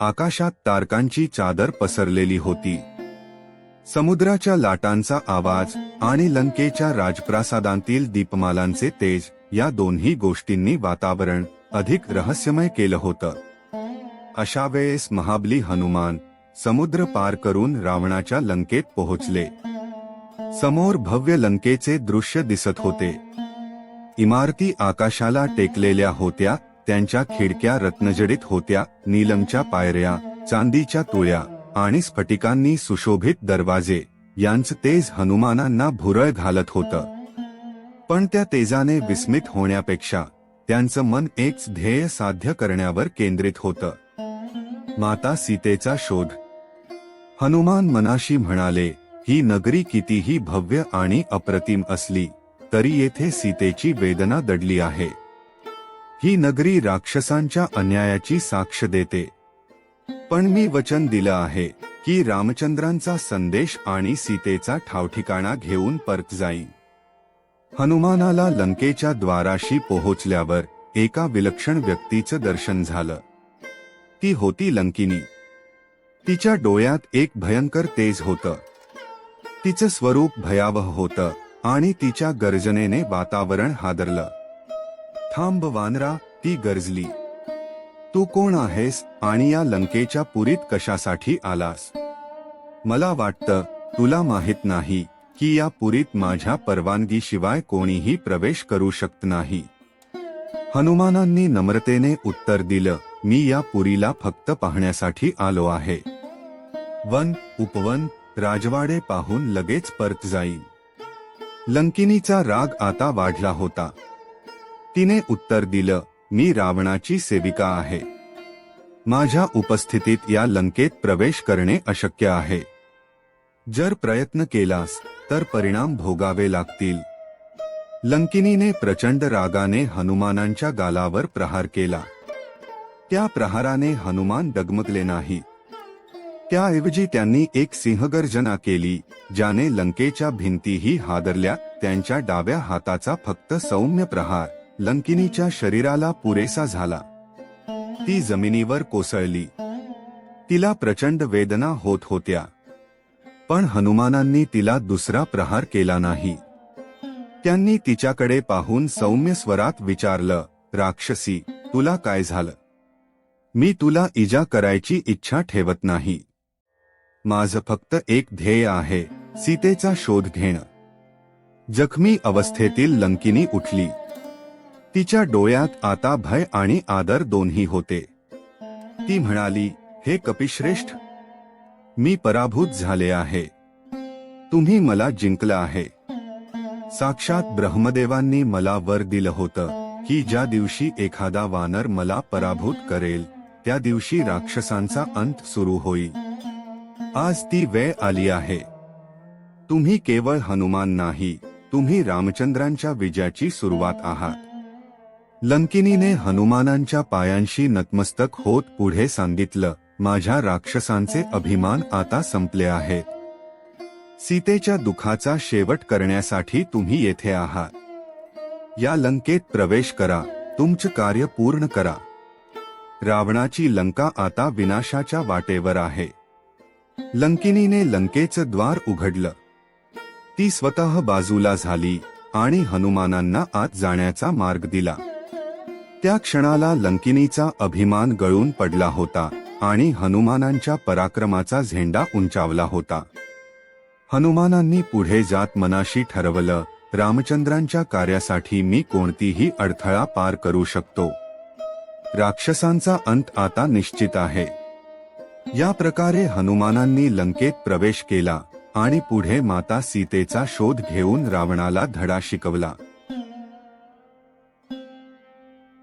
आकाशात तारकांची चादर पसरलेली होती. समुद्राच्या लाटांचा आवाज आणि लंकेच्या राजप्रासादांतील दीपमालांचे तेज या दोन्ही गोष्टींनी वातावरण अधिक रहस्यमय केलं होतं. अशा वेळेस महाबली हनुमान समुद्र पार करून रावणाच्या लंकेत पोहोचले. समोर भव्य लंकेचे दृश्य दिसत होते. इमारती आकाशाला टेकलेल्या होत्या त्यांच्या खिडक्या रत्नजडित होत्या नीलमच्या पायऱ्या चांदीच्या तुळ्या आणि स्फटिकांनी सुशोभित दरवाजे यांचं तेज हनुमानांना भुरळ घालत होतं. पण त्या तेजाने विस्मित होण्यापेक्षा त्यांचं मन एक ध्येय साध्य करण्यावर केंद्रित होतं. माता सीतेचा शोध. हनुमान मनाशी म्हणाले ही नगरी कितीही भव्य आणि अप्रतिम असली तरी येथे सीतेची वेदना दडली आहे. ही नगरी राक्षसांच्या अन्यायाची साक्ष देते. पण मी वचन दिलं आहे की रामचंद्रांचा संदेश आणि सीतेचा ठावठिकाणा घेऊन परत जाईन हनुमानाला लंकेच्या द्वाराशी पोहोचल्यावर एका विलक्षण व्यक्तीचं दर्शन झालं. ती होती लंकिनी. तिच्या डोळ्यात एक भयंकर तेज होतं. तिचं स्वरूप भयावह होतं आणि तिच्या गर्जनेने वातावरण हादरलं. थांब वानरा ती गरजली. तू कोण आहेस आणि या लंकेच्या पुरीत कशासाठी आलास? मला वाटतं तुला माहीत नाही की या पुरीत माझ्या परवानगीशिवाय कोणीही प्रवेश करू शकत नाही. हनुमानांनी नम्रतेने उत्तर दिलं मी या पुरीला फक्त पाहण्यासाठी आलो आहे. वन उपवन राजवाडे पाहून लगेच परत जाईल लंकिनीचा राग आता वाढला होता. तिने उत्तर दिलं मी रावणाची सेविका आहे. माझ्या उपस्थितीत या लंकेत प्रवेश करणे अशक्य आहे. जर प्रयत्न केलास तर परिणाम भोगावे लागतील. लंकिनीने प्रचंड रागाने हनुमानांच्या गालावर प्रहार केला. त्या प्रहाराने हनुमान डगमगले नाही. त्याऐवजी त्यांनी एक सिंहगर्जना केली ज्याने लंकेच्या भिंतीही हादरल्या त्यांच्या डाव्या हाताचा फक्त सौम्य प्रहार. लंकिनीच्या शरीराला पुरेसा झाला. ती जमिनीवर कोसळली. तिला प्रचंड वेदना होत होत्या. पण हनुमानांनी तिला दुसरा प्रहार केला नाही. त्यांनी तिच्याकडे पाहून सौम्य स्वरात विचारलं राक्षसी तुला काय झालं? मी तुला इजा करायची इच्छा ठेवत नाही. माझं फक्त एक ध्येय आहे सीतेचा शोध घेणं. जखमी अवस्थेतील लंकिनी उठली. तिच्या डोळ्यात आता भय आणि आदर दोन्ही होते. ती म्हणाली हे कपिश्रेष्ठ मी पराभूत झाले आहे. तुम्ही मला जिंकलं आहे. साक्षात ब्रह्मदेवांनी मला वर दिलं होतं की ज्या दिवशी एखादा वानर मला पराभूत करेल त्या दिवशी राक्षसांचा अंत सुरू होईल. आज ती वेळ आली आहे. तुम्ही केवळ हनुमान नाही तुम्ही रामचंद्रांच्या विजयाची सुरुवात आहात. लंकिनीने हनुमानांच्या पायांशी नतमस्तक होत पुढे सांगितलं माझ्या राक्षसांचे अभिमान आता संपले आहेत सीतेच्या दुखाचा शेवट करण्यासाठी तुम्ही येथे आहात. या लंकेत प्रवेश करा तुमचं कार्य पूर्ण करा. रावणाची लंका आता विनाशाच्या वाटेवर आहे. लंकिनीने लंकेचं द्वार उघडलं. ती स्वतः बाजूला झाली आणि हनुमानांना आत जाण्याचा मार्ग दिला. त्या क्षणाला लंकिनीचा अभिमान गळून पडला होता आणि हनुमानांच्या पराक्रमाचा झेंडा उंचावला होता. हनुमानांनी पुढे जात मनाशी ठरवलं रामचंद्रांच्या कार्यासाठी मी कोणतीही अडथळा पार करू शकतो. राक्षसांचा अंत आता निश्चित आहे. या प्रकारे हनुमानांनी लंकेत प्रवेश केला आणि पुढे माता सीतेचा शोध घेऊन रावणाला धडा शिकवला.